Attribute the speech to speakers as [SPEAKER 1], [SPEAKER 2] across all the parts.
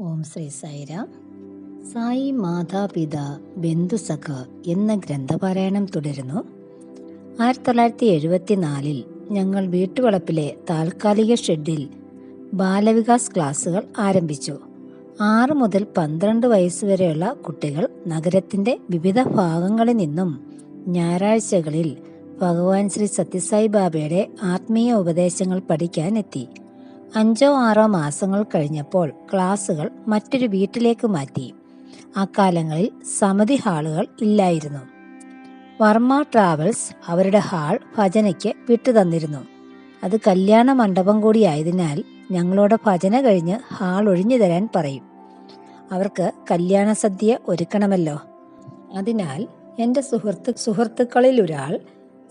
[SPEAKER 1] ഓം ശ്രീ സൈര സായി മാതാപിത ബന്ധുസഖ എന്ന ഗ്രന്ഥപാരായണം തുടരുന്നു. ആയിരത്തി തൊള്ളായിരത്തി എഴുപത്തിനാലിൽ ഞങ്ങൾ വീട്ടുവളപ്പിലെ താൽക്കാലിക ഷെഡിൽ ബാലവികാസ് ക്ലാസുകൾ ആരംഭിച്ചു. ആറ് മുതൽ പന്ത്രണ്ട് വയസ്സ് വരെയുള്ള കുട്ടികൾ നഗരത്തിന്റെ വിവിധ ഭാഗങ്ങളിൽ നിന്നും ഞായറാഴ്ചകളിൽ ഭഗവാൻ ശ്രീ സത്യസായി ബാബയുടെ ആത്മീയ ഉപദേശങ്ങൾ പഠിക്കാനെത്തി. എത്തി അഞ്ചോ ആറോ മാസങ്ങൾ കഴിഞ്ഞപ്പോൾ ക്ലാസുകൾ മറ്റൊരു വീട്ടിലേക്ക് മാറ്റി. അക്കാലങ്ങളിൽ സമിതി ഹാളുകൾ ഇല്ലായിരുന്നു. വർമ്മ ട്രാവൽസ് അവരുടെ ഹാൾ ഭജനയ്ക്ക് വിട്ടു തന്നിരുന്നു. അത് കല്യാണ മണ്ഡപം കൂടിയായതിനാൽ ഞങ്ങളോട് ഭജന കഴിഞ്ഞ് ഹാൾ ഒഴിഞ്ഞു തരാൻ പറയും. അവർക്ക് കല്യാണ സദ്യ ഒരുക്കണമല്ലോ. അതിനാൽ എന്റെ സുഹൃത്ത് സുഹൃത്തുക്കളിൽ ഒരാൾ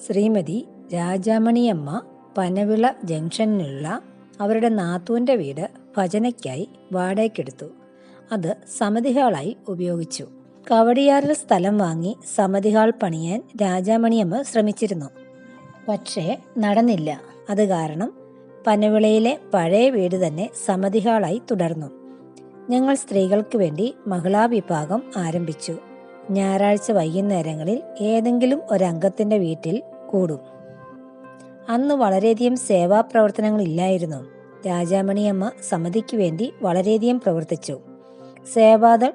[SPEAKER 1] ശ്രീമതി രാജാമണിയമ്മ പനവിള ജംഗ്ഷനിലുള്ള അവരുടെ നാത്തൂന്റെ വീട് ഭജനയ്ക്കായി വാടകയ്ക്കെടുത്തു. അത് സമിതി ഹാളായി ഉപയോഗിച്ചു. കവടിയാറിൽ സ്ഥലം വാങ്ങി സമിതി ഹാൾ പണിയാൻ രാജാമണിയമ്മ ശ്രമിച്ചിരുന്നു. പക്ഷേ നടന്നില്ല. അത് കാരണം പനവിളയിലെ പഴയ വീട് തന്നെ സമിതി ഹാളായി തുടർന്നു. ഞങ്ങൾ സ്ത്രീകൾക്ക് വേണ്ടി മഹിളാ വിഭാഗം ആരംഭിച്ചു. ഞായറാഴ്ച വൈകുന്നേരങ്ങളിൽ ഏതെങ്കിലും ഒരംഗത്തിന്റെ വീട്ടിൽ കൂടും. അന്ന് വളരെയധികം പ്രവർത്തനങ്ങളില്ലായിരുന്നു രാജാമണിയമ്മ സമിതിക്ക് വേണ്ടി വളരെയധികം പ്രവർത്തിച്ചു. സേവാദൾ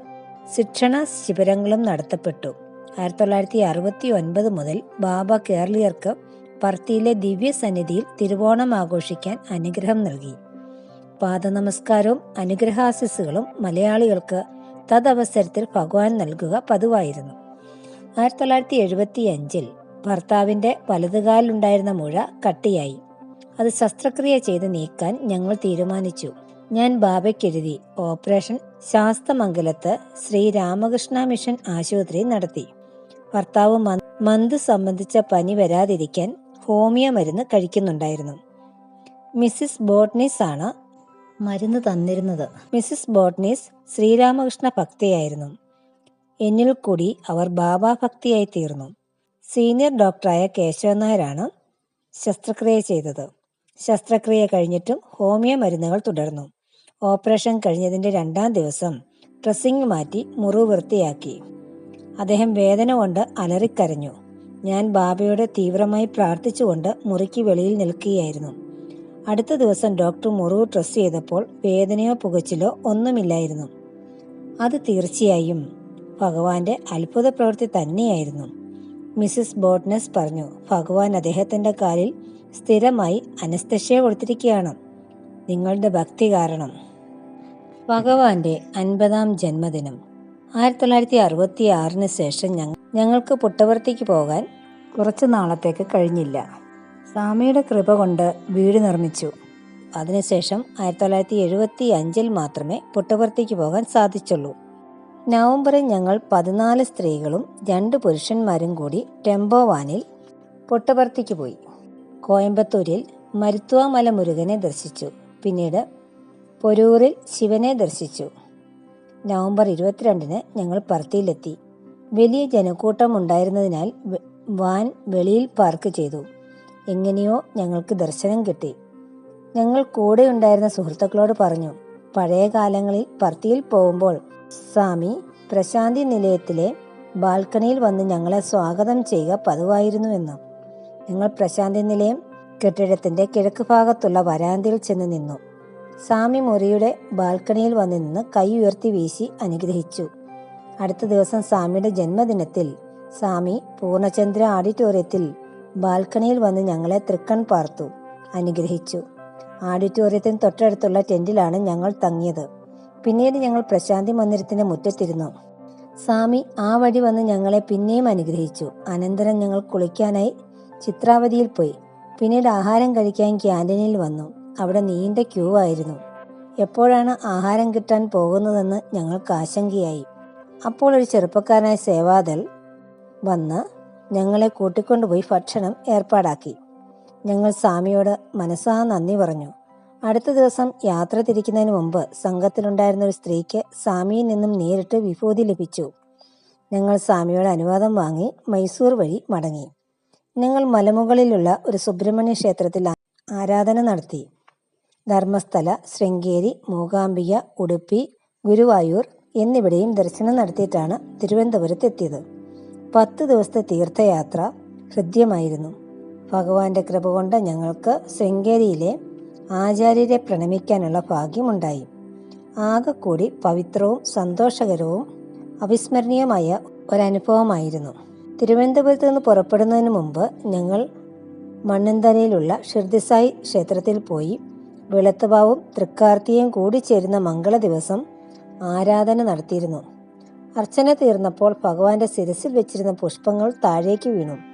[SPEAKER 1] ശിക്ഷണ ശിബിരങ്ങളും നടത്തപ്പെട്ടു. ആയിരത്തി തൊള്ളായിരത്തി അറുപത്തി ഒൻപത് മുതൽ ബാബ കേരളീയർക്ക് പർത്തിയിലെ ദിവ്യസന്നിധിയിൽ തിരുവോണം ആഘോഷിക്കാൻ അനുഗ്രഹം നൽകി. പാദനമസ്കാരവും അനുഗ്രഹാശിസുകളും മലയാളികൾക്ക് തദവസരത്തിൽ ഭഗവാൻ നൽകുക പതിവായിരുന്നു. ആയിരത്തി തൊള്ളായിരത്തി എഴുപത്തി അഞ്ചിൽ ഭർത്താവിന്റെ വലതുകാലിലുണ്ടായിരുന്ന മുഴ കട്ടിയായി. അത് ശസ്ത്രക്രിയ ചെയ്ത് നീക്കാൻ ഞങ്ങൾ തീരുമാനിച്ചു. ഞാൻ ബാബയ്ക്കെഴുതി ഓപ്പറേഷൻ ശാസ്തമംഗലത്ത് ശ്രീ രാമകൃഷ്ണ മിഷൻ ആശുപത്രി നടത്തി. ഭർത്താവ് മന്ത് സംബന്ധിച്ച പനി വരാതിരിക്കാൻ ഹോമിയോ മരുന്ന് കഴിക്കുന്നുണ്ടായിരുന്നു. മിസ്സിസ് ബോട്ട്നീസ് ആണ് മരുന്ന് തന്നിരുന്നത്. മിസ്സിസ് ബോട്ട്നീസ് ശ്രീരാമകൃഷ്ണ ഭക്തിയായിരുന്നു. എന്നിൽ കൂടി അവർ ബാബാ ഭക്തിയായി തീർന്നു. സീനിയർ ഡോക്ടറായ കേശവൻ നായരാണ് ശസ്ത്രക്രിയ ചെയ്തത്. ശസ്ത്രക്രിയ കഴിഞ്ഞിട്ടും ഹോമിയോ മരുന്നുകൾ തുടർന്നു. ഓപ്പറേഷൻ കഴിഞ്ഞതിന്റെ രണ്ടാം ദിവസം ഡ്രസ്സിംഗ് മാറ്റി മുറിവ് വൃത്തിയാക്കി. അദ്ദേഹം വേദന കൊണ്ട് അലറിക്കരഞ്ഞു. ഞാൻ ബാബയോട് തീവ്രമായി പ്രാർത്ഥിച്ചുകൊണ്ട് മുറിക്ക് വെളിയിൽ നിൽക്കുകയായിരുന്നു. അടുത്ത ദിവസം ഡോക്ടർ മുറിവ് ഡ്രസ് ചെയ്തപ്പോൾ വേദനയോ പുകച്ചിലോ ഒന്നുമില്ലായിരുന്നു. അത് തീർച്ചയായും ഭഗവാന്റെ അത്ഭുത പ്രവൃത്തി തന്നെയായിരുന്നു. മിസ്സിസ് ബോട്ട്നസ് പറഞ്ഞു ഭഗവാൻ അദ്ദേഹത്തിന്റെ കാലിൽ സ്ഥിരമായി അനസ്തഷ്യ കൊടുത്തിരിക്കുകയാണ്. നിങ്ങളുടെ ഭക്തി കാരണം. ഭഗവാന്റെ അൻപതാം ജന്മദിനം. ആയിരത്തി തൊള്ളായിരത്തി അറുപത്തി ആറിന് ശേഷം ഞങ്ങൾ ഞങ്ങൾക്ക് പുട്ടവർത്തിക്ക് പോകാൻ കുറച്ച് നാളത്തേക്ക് കഴിഞ്ഞില്ല. സ്വാമിയുടെ കൃപ കൊണ്ട് വീട് നിർമ്മിച്ചു. അതിനുശേഷം ആയിരത്തി തൊള്ളായിരത്തി എഴുപത്തി അഞ്ചിൽ മാത്രമേ പുട്ടവർത്തിക്ക് പോകാൻ സാധിച്ചുള്ളൂ. നവംബറിൽ ഞങ്ങൾ പതിനാല് സ്ത്രീകളും രണ്ട് പുരുഷന്മാരും കൂടി ടെമ്പോ വാനിൽ പുട്ടവർത്തിക്ക് പോയി. കോയമ്പത്തൂരിൽ മരുത്വാമല മുരുകനെ ദർശിച്ചു. പിന്നീട് പൊരൂറിൽ ശിവനെ ദർശിച്ചു. നവംബർ ഇരുപത്തിരണ്ടിന് ഞങ്ങൾ പർത്തിയിലെത്തി വലിയ ജനക്കൂട്ടം ഉണ്ടായിരുന്നതിനാൽ വാൻ വെളിയിൽ പാർക്ക് ചെയ്തു. എങ്ങനെയോ ഞങ്ങൾക്ക് ദർശനം കിട്ടി. ഞങ്ങൾ കൂടെ ഉണ്ടായിരുന്ന സുഹൃത്തുക്കളോട് പറഞ്ഞു പഴയ കാലങ്ങളിൽ പർത്തിയിൽ പോകുമ്പോൾ സ്വാമി പ്രശാന്തി നിലയത്തിലെ ബാൽക്കണിയിൽ വന്ന് ഞങ്ങളെ സ്വാഗതം ചെയ്യുക പതിവായിരുന്നുവെന്ന് ഞങ്ങൾ പ്രശാന്തി നിലയം കെട്ടിടത്തിന്റെ കിഴക്ക് ഭാഗത്തുള്ള വരാന്തയിൽ ചെന്ന് നിന്നു. സ്വാമി മുറിയുടെ ബാൽക്കണിയിൽ വന്ന് നിന്ന് കൈ ഉയർത്തി വീശി അനുഗ്രഹിച്ചു. അടുത്ത ദിവസം സ്വാമിയുടെ ജന്മദിനത്തിൽ സ്വാമി പൂർണചന്ദ്ര ഓഡിറ്റോറിയത്തിൽ ബാൽക്കണിയിൽ വന്ന് ഞങ്ങളെ തൃക്കൺ പാർത്തു അനുഗ്രഹിച്ചു. ഓഡിറ്റോറിയത്തിന് തൊട്ടടുത്തുള്ള ടെന്റിലാണ് ഞങ്ങൾ തങ്ങിയത്. പിന്നീട് ഞങ്ങൾ പ്രശാന്തി മന്ദിരത്തിന്റെ മുറ്റത്തിരുന്നു. സ്വാമി ആ വഴി വന്ന് ഞങ്ങളെ പിന്നെയും അനുഗ്രഹിച്ചു. അനന്തരം ഞങ്ങൾ കുളിക്കാനായി ചിത്രാവതിയിൽ പോയി. പിന്നീട് ആഹാരം കഴിക്കാൻ ക്യാന്റീനിൽ വന്നു. അവിടെ നീണ്ട ക്യൂ ആയിരുന്നു. എപ്പോഴാണ് ആഹാരം കിട്ടാൻ പോകുന്നതെന്ന് ഞങ്ങൾക്ക് ആശങ്കയായി. അപ്പോൾ ഒരു ചെറുപ്പക്കാരനായ സേവാദൽ വന്ന് ഞങ്ങളെ കൂട്ടിക്കൊണ്ടുപോയി ഭക്ഷണം ഏർപ്പാടാക്കി. ഞങ്ങൾ സ്വാമിയോട് മനസ്സാ നന്ദി പറഞ്ഞു. അടുത്ത ദിവസം യാത്ര തിരിക്കുന്നതിന് മുമ്പ് സംഘത്തിലുണ്ടായിരുന്ന ഒരു സ്ത്രീക്ക് സ്വാമിയിൽ നിന്നും നേരിട്ട് വിഭൂതി ലഭിച്ചു. ഞങ്ങൾ സ്വാമിയുടെ അനുവാദം വാങ്ങി മൈസൂർ വഴി മടങ്ങി. ഞങ്ങൾ മലമുകളിലുള്ള ഒരു സുബ്രഹ്മണ്യ ക്ഷേത്രത്തിൽ ആരാധന നടത്തി. ധർമ്മസ്ഥല ശൃംഗേരി മൂകാംബിക ഉടുപ്പി ഗുരുവായൂർ എന്നിവിടെയും ദർശനം നടത്തിയിട്ടാണ് തിരുവനന്തപുരത്തെത്തിയത്. പത്ത് ദിവസത്തെ തീർത്ഥയാത്ര ഹൃദ്യമായിരുന്നു. ഭഗവാന്റെ കൃപ കൊണ്ട് ഞങ്ങൾക്ക് ശൃംഗേരിയിലെ ആചാര്യരെ പ്രണമിക്കാനുള്ള ഭാഗ്യമുണ്ടായി. ആകെക്കൂടി പവിത്രവും സന്തോഷകരവും അവിസ്മരണീയമായ ഒരനുഭവമായിരുന്നു. തിരുവനന്തപുരത്ത് നിന്ന് പുറപ്പെടുന്നതിന് മുമ്പ് ഞങ്ങൾ മണ്ണന്തനയിലുള്ള ഷിർദിസായി ക്ഷേത്രത്തിൽ പോയി വെളുത്തവാവും തൃക്കാർത്തിയും കൂടി ചേരുന്ന മംഗള ദിവസം ആരാധന നടത്തിയിരുന്നു. അർച്ചന തീർന്നപ്പോൾ ഭഗവാന്റെ ശിരസിൽ വെച്ചിരുന്ന പുഷ്പങ്ങൾ താഴേക്ക് വീണു.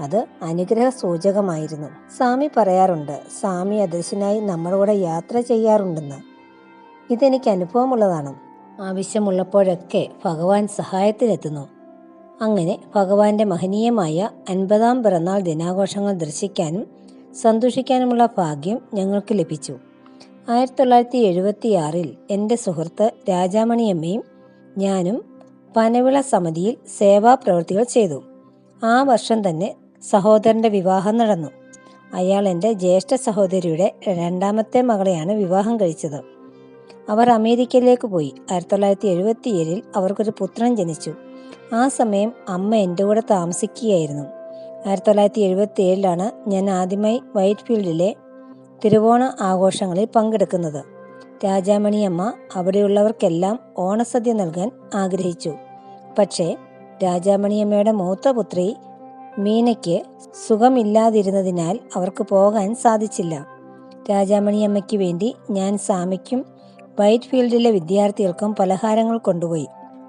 [SPEAKER 1] അത് അനുഗ്രഹ സൂചകമായിരുന്നു സ്വാമി പറയാറുണ്ട് സ്വാമി അദൃശ്യനായി നമ്മളോട് യാത്ര ചെയ്യാറുണ്ടെന്ന്. ഇതെനിക്ക് അനുഭവമുള്ളതാണ്. ആവശ്യമുള്ളപ്പോഴൊക്കെ ഭഗവാൻ സഹായത്തിനെത്തുന്നു അങ്ങനെ ഭഗവാന്റെ മഹനീയമായ അൻപതാം പിറന്നാൾ ദിനാഘോഷങ്ങൾ ദർശിക്കാനും സന്തോഷിക്കാനുമുള്ള ഭാഗ്യം ഞങ്ങൾക്ക് ലഭിച്ചു. ആയിരത്തി തൊള്ളായിരത്തി എഴുപത്തിയാറിൽ എന്റെ സുഹൃത്ത് രാജാമണിയമ്മയും ഞാനും പനവിള സമിതിയിൽ സേവാ പ്രവൃത്തികൾ ചെയ്തു. ആ വർഷം തന്നെ സഹോദരന്റെ വിവാഹം നടന്നു. അയാൾ എന്റെ ജ്യേഷ്ഠ സഹോദരിയുടെ രണ്ടാമത്തെ മകളെയാണ് വിവാഹം കഴിച്ചത്. അവർ അമേരിക്കയിലേക്ക് പോയി. ആയിരത്തി തൊള്ളായിരത്തി എഴുപത്തിയേഴിൽ അവർക്കൊരു പുത്രൻ ജനിച്ചു. ആ സമയം അമ്മ എന്റെ കൂടെ താമസിക്കുകയായിരുന്നു. ആയിരത്തി തൊള്ളായിരത്തി എഴുപത്തി ഏഴിലാണ് ഞാൻ ആദ്യമായി വൈറ്റ് ഫീൽഡിലെ തിരുവോണ ആഘോഷങ്ങളിൽ പങ്കെടുക്കുന്നത്. രാജാമണിയമ്മ അവിടെയുള്ളവർക്കെല്ലാം ഓണസദ്യ നൽകാൻ ആഗ്രഹിച്ചു. പക്ഷേ രാജാമണിയമ്മയുടെ മൂത്ത പുത്രി മീനയ്ക്ക് സുഖമില്ലാതിരുന്നതിനാൽ അവർക്ക് പോകാൻ സാധിച്ചില്ല. രാജാമണിയമ്മയ്ക്ക് വേണ്ടി ഞാൻ സാമിക്കും വൈറ്റ് ഫീൽഡിലെ വിദ്യാർത്ഥികൾക്കും പലഹാരങ്ങൾ കൊണ്ടുപോയി.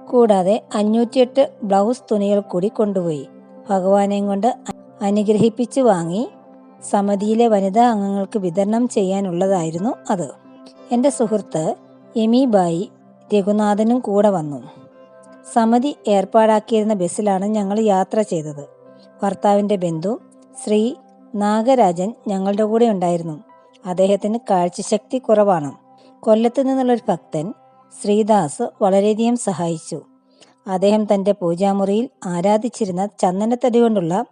[SPEAKER 1] കൂടാതെ അഞ്ഞൂറ്റിയെട്ട് ബ്ലൗസ് തുണികൾ കൂടി കൊണ്ടുപോയി. ഭഗവാനെയും കൊണ്ട് അനുഗ്രഹിപ്പിച്ചു വാങ്ങി സമിതിയിലെ വനിതാ അംഗങ്ങൾക്ക് വിതരണം ചെയ്യാനുള്ളതായിരുന്നു അത്. എന്റെ സുഹൃത്ത് എമീബായി രഘുനാഥനും കൂടെ വന്നു. സമിതി ഏർപ്പാടാക്കിയിരുന്ന ബസ്സിലാണ് ഞങ്ങൾ യാത്ര ചെയ്തത്. ഭർത്താവിന്റെ ബന്ധു ശ്രീ നാഗരാജൻ ഞങ്ങളുടെ കൂടെ ഉണ്ടായിരുന്നു. അദ്ദേഹത്തിന് കാഴ്ചശക്തി കുറവാണ്. കൊല്ലത്ത് നിന്നുള്ളൊരു ഭക്തൻ ശ്രീദാസ് വളരെയധികം സഹായിച്ചു. അദ്ദേഹം തന്റെ പൂജാമുറിയിൽ ആരാധിച്ചിരുന്ന ചന്ദനത്തടി കൊണ്ടുള്ള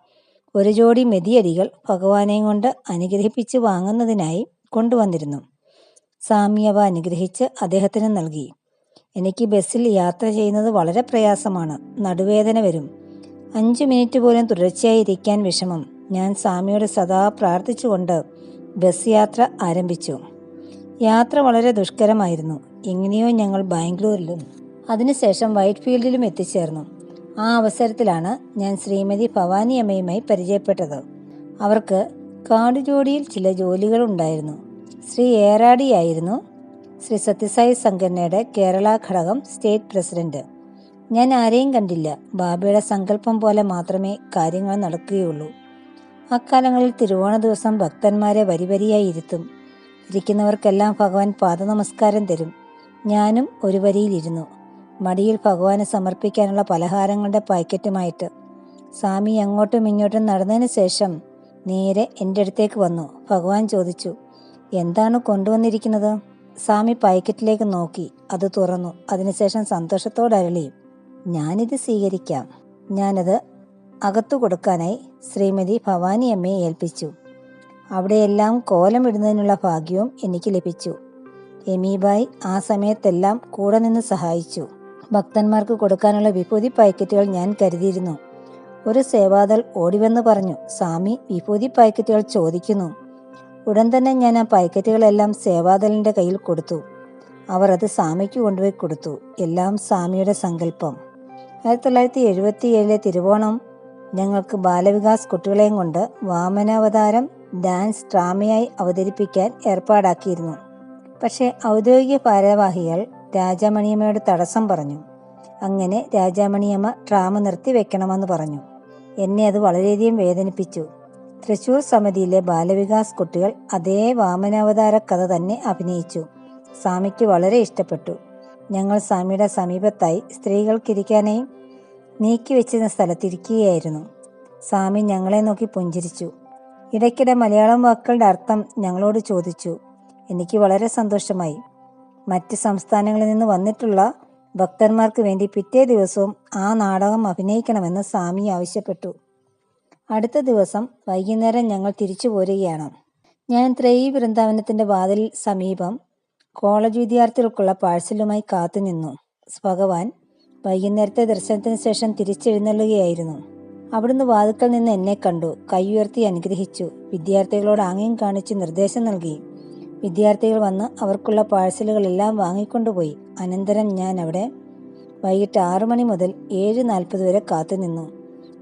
[SPEAKER 1] ഒരു ജോഡി മെതിയടികൾ ഭഗവാനെയും കൊണ്ട് അനുഗ്രഹിപ്പിച്ച് വാങ്ങുന്നതിനായി കൊണ്ടുവന്നിരുന്നു. സ്വാമി അവ അനുഗ്രഹിച്ച് അദ്ദേഹത്തിന് നൽകി. എനിക്ക് ബസ്സിൽ യാത്ര ചെയ്യുന്നത് വളരെ പ്രയാസമാണ്. നടുവേദന വരും. അഞ്ചു മിനിറ്റ് പോലും തുടർച്ചയായി ഇരിക്കാൻ വിഷമം. ഞാൻ സ്വാമിയോട് സദാ പ്രാർത്ഥിച്ചുകൊണ്ട് ബസ് യാത്ര ആരംഭിച്ചു. യാത്ര വളരെ ദുഷ്കരമായിരുന്നു. എങ്ങനെയോ ഞങ്ങൾ ബാംഗ്ലൂരിലും അതിനുശേഷം വൈറ്റ് ഫീൽഡിലും എത്തിച്ചേർന്നു. ആ അവസരത്തിലാണ് ഞാൻ ശ്രീമതി ഭവാനി അമ്മയുമായി പരിചയപ്പെട്ടത്. അവർക്ക് കാടുജോടിയിൽ ചില ജോലികൾ ഉണ്ടായിരുന്നു. ശ്രീ ഏറാടിയായിരുന്നു ശ്രീ സത്യസായി സംഘടനയുടെ കേരള ഘടകം സ്റ്റേറ്റ് പ്രസിഡന്റ്. ഞാൻ ആരെയും കണ്ടില്ല. ബാബയുടെ സങ്കല്പം പോലെ മാത്രമേ കാര്യങ്ങൾ നടക്കുകയുള്ളൂ. അക്കാലങ്ങളിൽ തിരുവോണ ദിവസം ഭക്തന്മാരെ വരിവരിയായി ഇരുത്തും. ഇരിക്കുന്നവർക്കെല്ലാം ഭഗവാൻ പാദനമസ്കാരം തരും. ഞാനും ഒരു വരിയിലിരുന്നു മടിയിൽ ഭഗവാന് സമർപ്പിക്കാനുള്ള പലഹാരങ്ങളുടെ പാക്കറ്റുമായിട്ട്. സ്വാമി അങ്ങോട്ടും ഇങ്ങോട്ടും നടന്നതിന് ശേഷം നേരെ എന്റെ അടുത്തേക്ക് വന്നു. ഭഗവാൻ ചോദിച്ചു എന്താണ് കൊണ്ടുവന്നിരിക്കുന്നത്? സ്വാമി പാക്കറ്റിലേക്ക് നോക്കി. അത് തുറന്നു. അതിനുശേഷം സന്തോഷത്തോടെ അരളി ഞാനിത് സ്വീകരിക്കാം. ഞാനത് അകത്തു കൊടുക്കാനായി ശ്രീമതി ഭവാനി അമ്മയെ ഏൽപ്പിച്ചു. അവിടെയെല്ലാം കോലമിടുന്നതിനുള്ള ഭാഗ്യവും എനിക്ക് ലഭിച്ചു. എമീബായ് ആ സമയത്തെല്ലാം കൂടെ നിന്ന് സഹായിച്ചു. ഭക്തന്മാർക്ക് കൊടുക്കാനുള്ള വിഭൂതി പാക്കറ്റുകൾ ഞാൻ കരുതിയിരുന്നു. ഒരു സേവാദൾ ഓടിവെന്ന് പറഞ്ഞു സ്വാമി വിഭൂതി പാക്കറ്റുകൾ ചോദിക്കുന്നു. ഉടൻ തന്നെ ഞാൻ ആ പാക്കറ്റുകളെല്ലാം സേവാദലിന്റെ കയ്യിൽ കൊടുത്തു. അവർ അത് സ്വാമിക്ക് കൊണ്ടുപോയി കൊടുത്തു. എല്ലാം സ്വാമിയുടെ സങ്കല്പം. ആയിരത്തി തൊള്ളായിരത്തി എഴുപത്തി ഏഴിലെ തിരുവോണം ഞങ്ങൾക്ക് ബാലവികാസ് കുട്ടികളെയും കൊണ്ട് വാമനാവതാരം ഡാൻസ് ഡ്രാമയായി അവതരിപ്പിക്കാൻ ഏർപ്പാടാക്കിയിരുന്നു. പക്ഷേ ഔദ്യോഗിക ഭാരവാഹികൾ രാജാമണിയമ്മയോട് തടസ്സം പറഞ്ഞു. അങ്ങനെ രാജാമണിയമ്മ ഡ്രാമ നിർത്തി വെക്കണമെന്ന് പറഞ്ഞു. എന്നെ അത് വളരെയധികം വേദനിപ്പിച്ചു. തൃശൂർ സമിതിയിലെ ബാലവികാസ് കുട്ടികൾ അതേ വാമനാവതാര കഥ തന്നെ അഭിനയിച്ചു. സ്വാമിക്ക് വളരെ ഇഷ്ടപ്പെട്ടു. ഞങ്ങൾ സ്വാമിയുടെ സമീപത്തായി സ്ത്രീകൾക്കിരിക്കാനായി നീക്കി വെച്ചിരുന്ന സ്ഥലത്തിരിക്കുകയായിരുന്നു. സ്വാമി ഞങ്ങളെ നോക്കി പുഞ്ചിരിച്ചു. ഇടയ്ക്കിടെ മലയാളം വാക്കുകളുടെ അർത്ഥം ഞങ്ങളോട് ചോദിച്ചു. എനിക്ക് വളരെ സന്തോഷമായി. മറ്റ് സംസ്ഥാനങ്ങളിൽ നിന്ന് വന്നിട്ടുള്ള ഭക്തന്മാർക്ക് വേണ്ടി പിറ്റേ ദിവസവും ആ നാടകം അഭിനയിക്കണമെന്ന് സ്വാമി ആവശ്യപ്പെട്ടു. അടുത്ത ദിവസം വൈകുന്നേരം ഞങ്ങൾ തിരിച്ചു പോരുകയാണ്. ഞാൻ ത്രേയി വൃന്ദാവനത്തിന്റെ വാതിൽ സമീപം കോളേജ് വിദ്യാർത്ഥികൾക്കുള്ള പാഴ്സലുമായി കാത്തുനിന്നു. ഭഗവാൻ വൈകുന്നേരത്തെ ദർശനത്തിന് ശേഷം തിരിച്ചെഴുന്നള്ളുകയായിരുന്നു. അവിടുന്ന് വാതുക്കൽ നിന്ന് എന്നെ കണ്ടു. കൈ ഉയർത്തി അനുഗ്രഹിച്ചു. വിദ്യാർത്ഥികളോട് ആംഗ്യം കാണിച്ച് നിർദ്ദേശം നൽകി. വിദ്യാർത്ഥികൾ വന്ന് അവർക്കുള്ള പാഴ്സലുകളെല്ലാം വാങ്ങിക്കൊണ്ടുപോയി. അനന്തരം ഞാൻ അവിടെ വൈകിട്ട് ആറു മണി മുതൽ ഏഴ് നാൽപ്പത് വരെ കാത്തുനിന്നു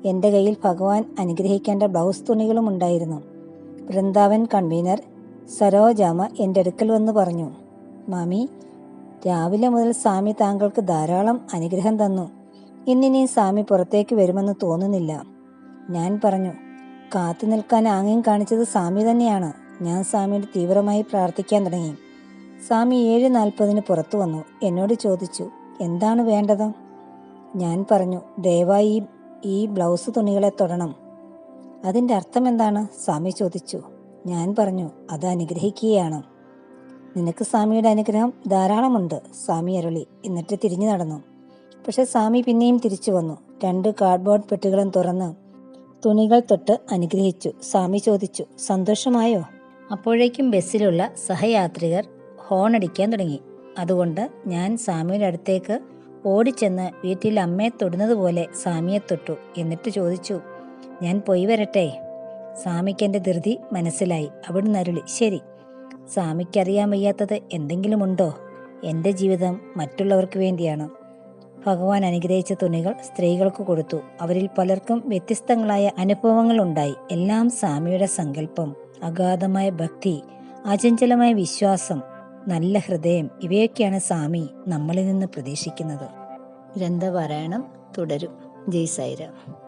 [SPEAKER 1] എന്റെ കയ്യിൽ ഭഗവാൻ അനുഗ്രഹിക്കേണ്ട ബ്ലൗസ് തുണികളും ഉണ്ടായിരുന്നു. വൃന്ദാവൻ കൺവീനർ സരോജാമ എന്റെ അടുക്കൽ വന്ന് പറഞ്ഞു മാമി രാവിലെ മുതൽ സ്വാമി താങ്കൾക്ക് ധാരാളം അനുഗ്രഹം തന്നു. ഇന്നിനി സ്വാമി പുറത്തേക്ക് വരുമെന്ന് തോന്നുന്നില്ല. ഞാൻ പറഞ്ഞു കാത്തു നിൽക്കാൻ ആംഗ്യം കാണിച്ചത് സ്വാമി തന്നെയാണ്. ഞാൻ സ്വാമിയോട് തീവ്രമായി പ്രാർത്ഥിക്കാൻ തുടങ്ങി. സ്വാമി ഏഴ് നാൽപ്പതിന് പുറത്തു വന്നു. എന്നോട് ചോദിച്ചു എന്താണ് വേണ്ടത്? ഞാൻ പറഞ്ഞു ദയവായി ഈ ബ്ലൗസ് തുണികളെ തൊടണം. അതിന്റെ അർത്ഥം എന്താണ്? സ്വാമി ചോദിച്ചു. ഞാൻ പറഞ്ഞു അത് അനുഗ്രഹിക്കുകയാണ്. നിനക്ക് സ്വാമിയുടെ അനുഗ്രഹം ധാരാളമുണ്ട് സ്വാമി അരുളി. എന്നിട്ട് തിരിഞ്ഞു നടന്നു. പക്ഷെ സ്വാമി പിന്നെയും തിരിച്ചു വന്നു. രണ്ട് കാർഡ്ബോർഡ് പെട്ടികളും തുറന്ന് തുണികൾ തൊട്ട് അനുഗ്രഹിച്ചു. സ്വാമി ചോദിച്ചു സന്തോഷമായോ? അപ്പോഴേക്കും ബസ്സിലുള്ള സഹയാത്രികർ ഹോൺ അടിക്കാൻ തുടങ്ങി. അതുകൊണ്ട് ഞാൻ സ്വാമിയുടെ അടുത്തേക്ക് ഓടിച്ചെന്ന് വീട്ടിൽ അമ്മയെ തൊടുന്നതുപോലെ സ്വാമിയെ തൊട്ടു. എന്നിട്ട് ചോദിച്ചു ഞാൻ പോയി വരട്ടെ? സ്വാമിക്ക് എന്റെ ധൃതി മനസ്സിലായി. അവിടുന്ന് അരുളി ശരി. സ്വാമിക്കറിയാൻ വയ്യാത്തത് എന്തെങ്കിലുമുണ്ടോ? എന്റെ ജീവിതം മറ്റുള്ളവർക്ക് വേണ്ടിയാണ്. ഭഗവാൻ അനുഗ്രഹിച്ച തുണികൾ സ്ത്രീകൾക്ക് കൊടുത്തു. അവരിൽ പലർക്കും വ്യത്യസ്തങ്ങളായ അനുഭവങ്ങൾ ഉണ്ടായി എല്ലാം സ്വാമിയുടെ സങ്കല്പം അഗാധമായ ഭക്തി അചഞ്ചലമായ വിശ്വാസം നല്ല ഹൃദയം ഇവയൊക്കെയാണ് സ്വാമി നമ്മളിൽ നിന്ന് പ്രതീക്ഷിക്കുന്നത്. ഗ്രന്ഥപാരായണം തുടരും. ജയ് സായിരാം.